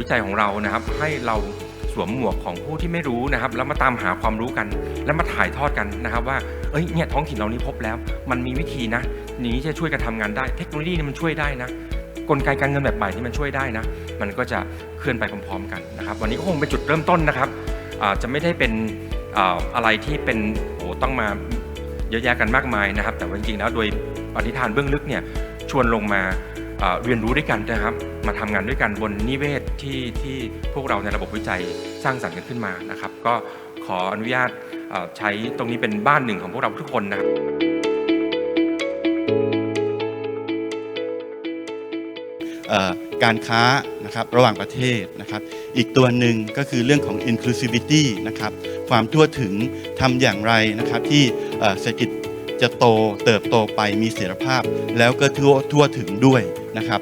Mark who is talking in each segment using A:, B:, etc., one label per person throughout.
A: วิจัยของเรานะครับ ให้เราสวมหมวกของผู้ที่ไม่รู้นะครับ แล้วมาตามหาความรู้กัน แล้วมาถ่ายทอดกันนะครับ ว่าเอ้ยเนี่ยท้องถิ่นเรานี้พบแล้ว มันมีวิธีนะนี้จะช่วยกันทำงานได้ เทคโนโลยีนี่มันช่วยได้นะกลไกการเงินแบบใหม่ที่มันช่วยได้นะ มันก็จะเคลื่อนไปพร้อมๆกันนะครับ วันนี้ก็คงเป็นจุดเริ่มต้นนะครับจะไม่ได้เป็นอะไรที่เป็นโอ้ต้องมาเยอะแยะกันมากมายนะครับ แต่จริงๆแล้วโดยปณิธานเบื้องลึกเนี่ยชวนลงมา เรียนรู้ด้วยกันนะครับ มาทำงานด้วยกันบนนิเวศที่ที่พวกเราในระบบวิจัยสร้างสรรค์กันขึ้นมานะครับ ก็ขออนุญาตใช้ตรงนี้เป็นบ้านหนึ่งของพวกเราทุกคนนะครับ
B: การค้านะครับระหว่างประเทศนะครับ อีกตัวหนึ่งก็คือเรื่องของ inclusivity นะครับความทั่วถึงทำอย่างไรนะครับที่เอ่อเศรษฐกิจจะโตเติบโตไปมีเสถียรภาพ แล้วก็ทั่วทั่วถึงด้วย นะครับ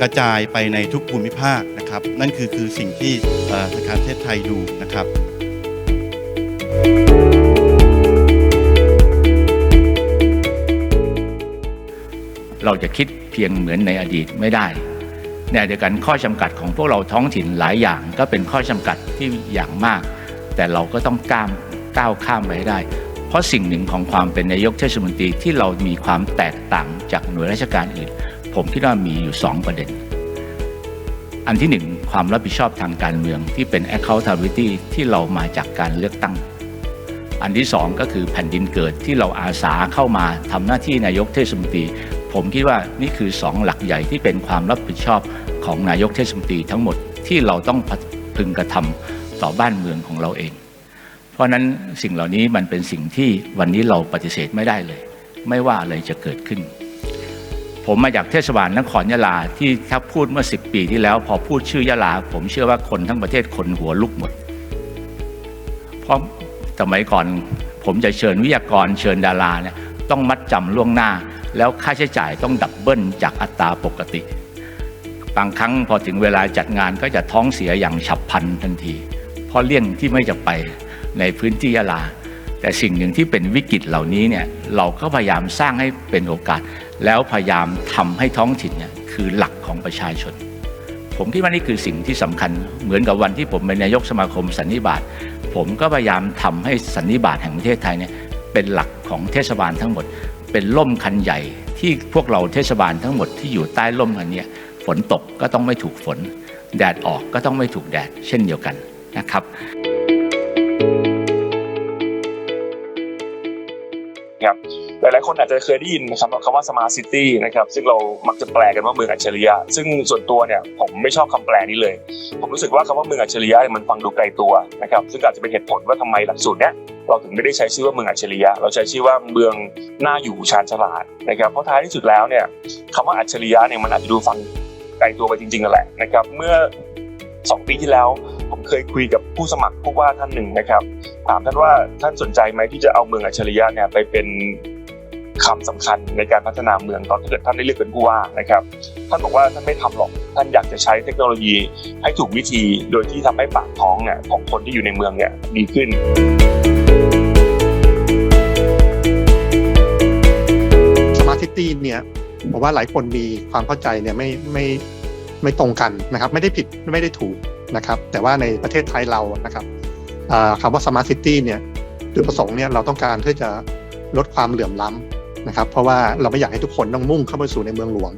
B: กระจายไปในทุกภูมิภาคนะครับ นั่นคือคือสิ่งที่ธนาคารประเทศไทยดูนะครับ
C: เราจะคิดเพียงเหมือนในอดีตไม่ได้ในเดียวกันข้อจำกัดของพวกเราท้องถิ่นหลายอย่างก็เป็นข้อจำกัดที่อย่างมาก แต่เราก็ต้องก้ามก้าวข้ามไปให้ได้ เพราะสิ่งหนึ่งของความเป็นนายกเทศมนตรีที่เรามีความแตกต่างจากหน่วยราชการอื่น ผมคิดว่ามีอยู่ 2 ประเด็น อันที่หนึ่งความรับผิดชอบทางการเมืองที่เป็น accountability ที่เรามาจากการเลือกตั้ง อันที่สองก็คือแผ่นดินเกิดที่เราอาสาเข้ามาทำหน้าที่นายกเทศมนตรี ผมคิดว่านี่คือสองหลักใหญ่ที่เป็นความรับผิดชอบของนายกเทศมนตรีทั้งหมดที่เราต้องพึงกระทำต่อบ้านเมืองของเราเอง ราะนั้นสิ่งเหล่านี้มันเป็นสิ่งที่วันนี้เราปฏิเสธไม่ได้เลย ไม่ว่าอะไรจะเกิดขึ้น ผมมาจากเทศบาลนครยะลาที่ถ้าพูดเมื่อ 10 ปีที่แล้ว พอพูดชื่อยะลา ผมเชื่อว่าคนทั้งประเทศคนหัวลุกหมด เพราะสมัยก่อนผมจะเชิญวิทยากรเชิญดาราเนี่ยต้องมัดจำล่วงหน้า แล้วค่าใช้จ่ายต้องดับเบิลจากอัตราปกติ บางครั้งพอถึงเวลาจัดงานก็จะท้องเสียอย่างฉับพลันทันที เพราะเลี่ยงที่ไม่จะไป ในพื้นที่ยะลา แต่สิ่งหนึ่งที่เป็นวิกฤตเหล่านี้เนี่ยเราก็พยายามสร้างให้เป็นโอกาส แล้วพยายามทำให้ท้องถิ่นเนี่ยคือหลักของประชาชน ผมคิดว่านี่คือสิ่งที่สำคัญเหมือนกับวันที่ผมเป็นนายกสมาคมสันนิบาตผมก็พยายามทำให้สันนิบาตแห่งประเทศไทยเนี่ยเป็นหลักของเทศบาลทั้งหมด เป็นล่มคันใหญ่ที่พวกเราเทศบาลทั้งหมดที่อยู่ใต้ล่มคันเนี้ยฝนตกก็ต้องไม่ถูกฝน แดดออกก็ต้องไม่ถูกแดดเช่นเดียวกันนะครับ
D: ครับหลายๆคนอาจจะเคยได้ยินนะครับคำว่า smart city นะครับซึ่งเรามักจะแปลกันว่าเมืองอัจฉริยะ ซึ่งส่วนตัวเนี่ยผมไม่ชอบคำแปลนี้เลย ผมรู้สึกว่าคำว่าเมืองอัจฉริยะมันฟังดูไกลตัวนะครับซึ่งอาจจะเป็นเหตุผลว่าทำไมหลักสูตรเนี้ยเราถึงไม่ได้ใช้ชื่อว่าเมืองอัจฉริยะ เราใช้ชื่อว่าเมืองน่าอยู่ชาญฉลาดนะครับเพราะท้ายที่สุดแล้วเนี่ยคำว่าอัจฉริยะเนี่ยมันอาจจะดูฟังไกลตัวไปจริงๆนั่นแหละนะครับเมื่อสองปีที่แล้ว ผมเคยคุยกับผู้สมัครผู้ว่าท่านหนึ่งนะครับ ถามท่านว่าท่านสนใจไหมที่จะเอาเมืองอัจฉริยะเนี่ยไปเป็นคำสำคัญในการพัฒนาเมืองตอนที่เกิดท่านได้เลือกเป็นผู้ว่านะครับ ท่านบอกว่าท่านไม่ทำหรอกท่านอยากจะใช้เทคโนโลยีให้ถูกวิธีโดยที่ทำให้ปากท้องเนี่ยของคนที่อยู่ในเมืองเนี่ยดีขึ้น
E: สมาร์ทซิตี้เนี่ยผมว่าหลายคนมีความเข้าใจเนี่ยไม่ไม่ไม่ตรงกันนะครับ ไม่ได้ผิดไม่ได้ถูก นะครับแต่ว่าในประเทศไทยเรานะครับคำว่าสมาร์ทซิตี้เนี่ยจุดประสงค์เนี่ยเราต้องการที่จะลดความเหลื่อมล้ำนะครับ เพราะว่าเราไม่อยากให้ทุกคนต้องมุ่งเข้าไปสู่ในเมืองหลวง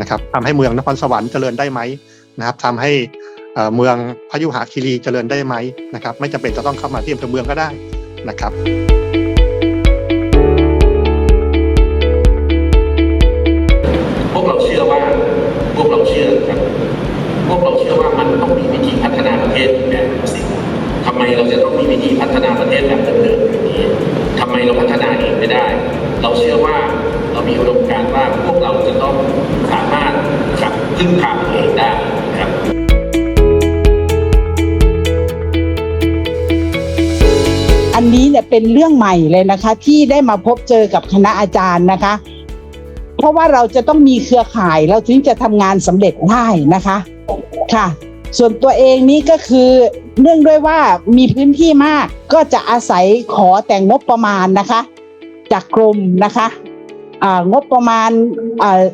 E: นะครับทำให้เมืองนครสวรรค์เจริญได้ไหมนะครับทำให้เอ่อเมืองพยุหคีรีเจริญได้ไหมนะครับ ไม่จำเป็นจะต้องเข้ามาที่อำเภอเมืองก็ได้นะครับ
F: ศแบบสิทำไมเราจะต้องมีวิธีพัฒนาประเทศแบบเดิมๆอย่างนี้ทำไมเราพัฒนาเองไม่ได้ เราเชื่อว่าเรามีอุดมการณ์ว่าพวกเราจะต้องสามารถขับพึ่งพาตัวเองได้ครับ
G: อันนี้เนี่ยเป็นเรื่องใหม่เลยนะคะ ที่ได้มาพบเจอกับคณะอาจารย์นะคะ เพราะว่าเราจะต้องมีเครือข่ายเราถึงจะทำงานสำเร็จได้นะคะ ค่ะ ส่วนตัวเองนี่ก็คือเนื่องด้วยว่ามีพื้นที่มากก็จะอาศัยขอแต่งงบประมาณนะคะ จากกรมนะคะงบประมาณ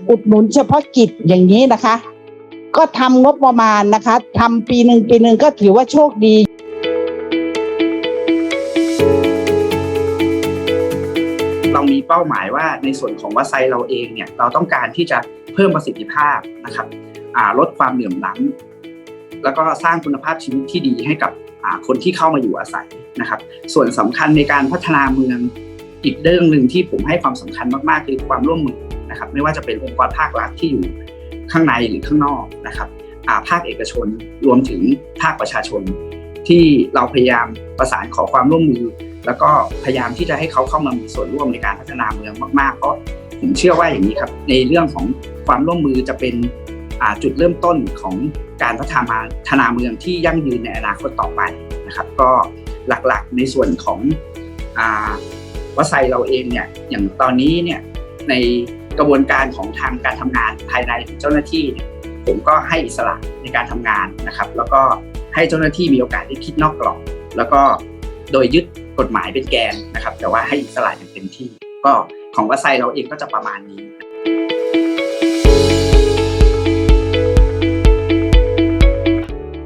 G: อุดหนุนเฉพาะกิจอย่างนี้นะคะ ก็ทำงบประมาณนะคะทำปีหนึ่งปีหนึ่งก็ถือว่าโชคดี
H: เรามีเป้าหมายว่าในส่วนของวัดไซเราเองเนี่ยเราต้องการที่จะเพิ่มประสิทธิภาพนะครับลดความเหลื่อมล้ำ แล้วก็สร้างคุณภาพชีวิตที่ดีให้กับคนที่เข้ามาอยู่อาศัยนะครับ ส่วนสำคัญในการพัฒนาเมืองอีกเรื่องหนึ่งที่ผมให้ความสำคัญมากๆคือความร่วมมือนะครับ ไม่ว่าจะเป็นองค์กรภาครัฐที่อยู่ข้างในหรือข้างนอกนะครับภาคเอกชนรวมถึงภาคประชาชน ที่เราพยายามประสานขอความร่วมมือ แล้วก็พยายามที่จะให้เขาเข้ามามีส่วนร่วมในการพัฒนาเมืองมากๆเพราะผมเชื่อว่าอย่างนี้ครับ ในเรื่องของความร่วมมือจะเป็น จุดเริ่มต้นของการพัฒนาพัฒนาเมืองที่ยั่งยืนในอนาคตต่อไปนะครับ ก็หลักๆในส่วนของอวัดไซเราเองเนี่ยอย่างตอนนี้เนี่ยในกระบวนการของทางการทำงานภายในของเจ้าหน้าที่เนี่ยผมก็ให้อิสระในการทำงานนะครับ แล้วก็ให้เจ้าหน้าที่มีโอกาสได้คิดนอกกรอบแล้วก็โดยยึดกฎหมายเป็นแกนนะครับ แต่ว่าให้อิสระอย่างเต็มที่ ก็ของวัดไซเราเองก็จะประมาณนี้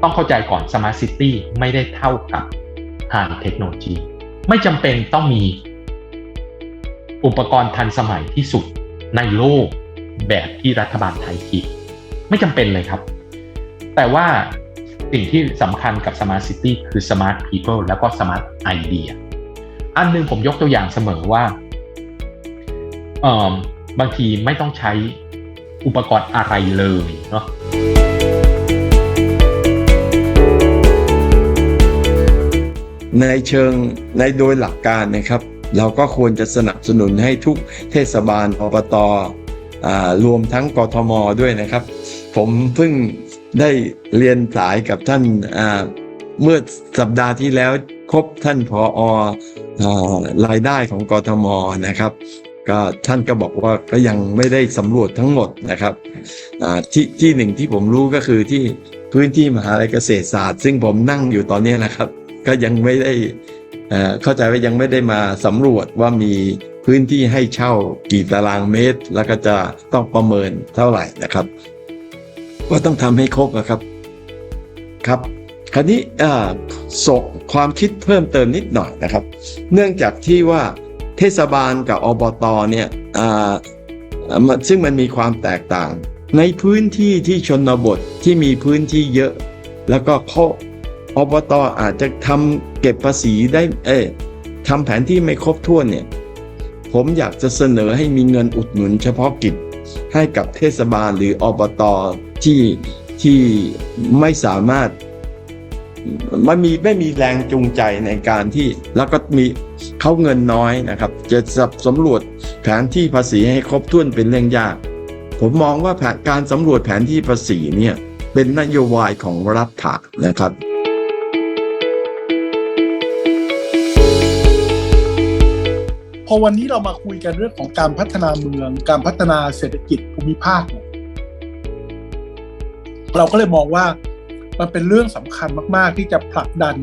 I: ต้องเข้าใจก่อน Smart City ไม่ได้เท่ากับ High Technology ไม่จำเป็นต้องมีอุปกรณ์ทันสมัยที่สุดในโลกแบบที่รัฐบาลไทยคิด ไม่จำเป็นเลยครับ แต่ว่าสิ่งที่สำคัญกับ Smart City คือ Smart People แล้วก็ Smart Idea อันหนึงผมยกตัวอย่างเสมอว่าเอิ่มบางทีไม่ต้องใช้อุปกรณ์อะไรเลยเนาะ
J: ในเชิงในโดยหลักการนะครับ เราก็ควรจะสนับสนุนให้ทุกเทศบาลอบตอรวมทั้งกทมด้วยนะครับ ผมเพิ่งได้เรียนสายกับท่านาเมื่อสัปดาห์ที่แล้วครบท่านผอรายได้ของกทมนะครับก็ท่านก็บอกว่าก็ยังไม่ได้สำรวจทั้งหมดนะครับที่ที่หนึ่งที่ผมรู้ก็คือที่พื้นที่มหาลัยเกษตรศาสตร์ ซึ่งผมนั่งอยู่ตอนนี้นะครับ ก็ยังไม่ได้เข้าใจว่ายังไม่ได้มาสำรวจว่ามีพื้นที่ให้เช่ากี่ตารางเมตร แล้วก็จะต้องประเมินเท่าไหร่นะครับ ก็ต้องทำให้ครบนะครับครับคราวนี้อ่าสกความคิดเพิ่มเติมนิดหน่อยนะครับ เนื่องจากที่ว่าเทศบาลกับอบตเนี่ยซึ่งมันมีความแตกต่าง ในพื้นที่ที่ชนบทที่มีพื้นที่เยอะ แล้วก็เขา อบตอาจจะทำเก็บภาษีได้ เอ้ยทำแผนที่ไม่ครบถ้วนเนี่ย ผมอยากจะเสนอให้มีเงินอุดหนุนเฉพาะกิจให้กับเทศบาลหรืออบตที่ที่ไม่สามารถมันมีไม่มีแรงจูงใจในการที่แล้วก็มีเขาเงินน้อยนะครับ จะสับสำรวจแผนที่ภาษีให้ครบถ้วนเป็นเรื่องยาก ผมมองว่าแผนการสำรวจแผนที่ภาษีเนี่ยเป็นนโยบายของรัฐะนะครับ
K: อวันนี้เรามาคุยกันเรื่องของการพัฒนาเมือง การพัฒนาเศรษฐกิจภูมิภาคเนี่ยเราก็เลยมองว่ามันเป็นเรื่องสำคัญมาก ๆ ที่จะผลักดัน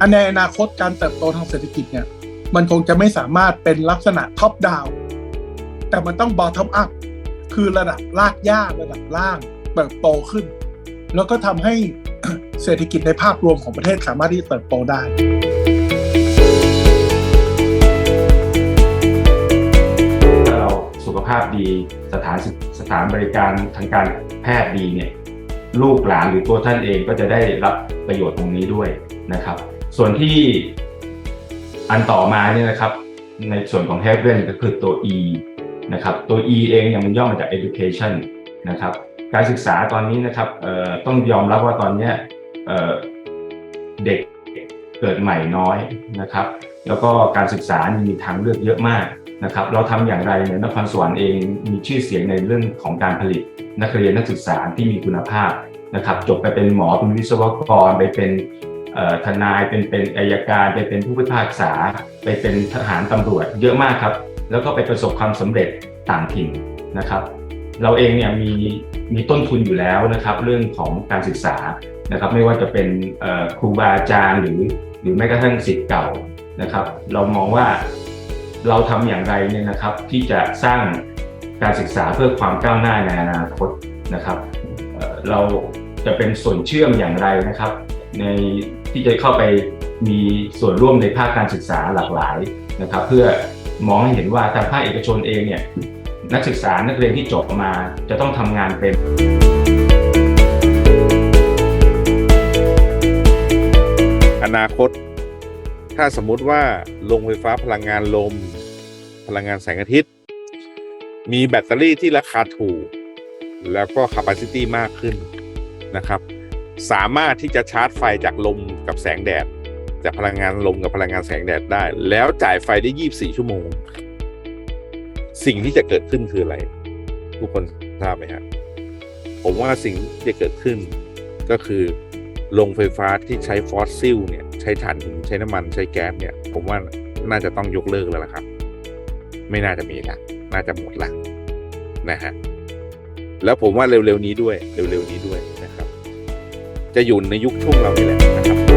K: อันในอนาคตการเติบโตทางเศรษฐกิจเนี่ย มันคงจะไม่สามารถเป็นลักษณะท็อปดาวแต่มันต้องบอท t อ m อัพคือระดับลากย่าระดับล่างเติบโตขึ้น แล้วก็ทำให้เศรษฐกิจในภาพรวมของประเทศสามารถที่จะเติบโตได้า
A: พดี สถานสถานบริการทางการแพทย์ดีเนี่ยลูกหลานหรือตัวท่านเองก็จะได้รับประโยชน์ตรงนี้ด้วยนะครับ ส่วนที่อันต่อมาเนี่ยนะครับ ในส่วนของ Heaven ก็คือตัว E นะครับตัว E เองเนี่ยมันย่อมาจาก education นะครับการศึกษาตอนนี้นะครับต้องยอมรับว่าตอนเนี้ยเด็กเกิดใหม่น้อยนะครับ แล้วก็การศึกษามีทางเลือกเยอะมาก นะครับเราทำอย่างไรเนี่ยนครสวรรค์เองมีชื่อเสียงในเรื่องของการผลิต นักเรียนนักศึกษาที่มีคุณภาพนะครับจบไปเป็นหมอเป็นวิศวกรไปเป็นทนายเป็นเป็นอายการไปเป็นผู้พิพากษา ไปเป็นทหารตำรวจเยอะมากครับ แล้วก็ไปประสบความสำเร็จต่างถิ่นนะครับ เราเองเนี่ยมีมีต้นทุนอยู่แล้วนะครับ เรื่องของการศึกษานะครับ ไม่ว่าจะเป็นครูบาอาจารย์หรือหรือแม้กระทั่งสิทธิ์เก่านะครับ เรามองว่า เราทำอย่างไรเนี่ยนะครับที่จะสร้างการศึกษาเพื่อความก้าวหน้าในอนาคตนะครับเราจะเป็นส่วนเชื่อมอย่างไรนะครับ ในที่จะเข้าไปมีส่วนร่วมในภาคการศึกษาหลากหลายนะครับ เพื่อมองให้เห็นว่าทางภาคเอกชนเองเนี่ยนักศึกษานักเรียนที่จบมาจะต้องทำงานเป็น
L: อนาคต ถ้าสมมุติว่าโรงไฟฟ้าพลังงานลม พลังงานแสงอาทิตย์ มีแบตเตอรี่ที่ราคาถูก แล้วก็ capacity มากขึ้นนะครับ สามารถที่จะชาร์จไฟจากลมกับแสงแดด จากพลังงานลมกับพลังงานแสงแดดได้ แล้วจ่ายไฟได้ 24 ชั่วโมง สิ่งที่จะเกิดขึ้นคืออะไร ทุกคนทราบไหมฮะผมว่าสิ่งที่จะเกิดขึ้นก็คือ โรงไฟฟ้าที่ใช้ฟอสซิลเนี่ยใช้ถ่านหินใช้น้ำมันใช้แก๊สเนี่ย ผมว่าน่าจะต้องยกเลิกแล้วล่ะครับ ไม่น่าจะมีละน่าจะหมดละนะฮะแล้วผมว่าเร็วๆนี้ด้วย เร็วๆนี้ด้วยนะครับ จะอยู่ในยุคช่วงเรานี่แหละนะครับ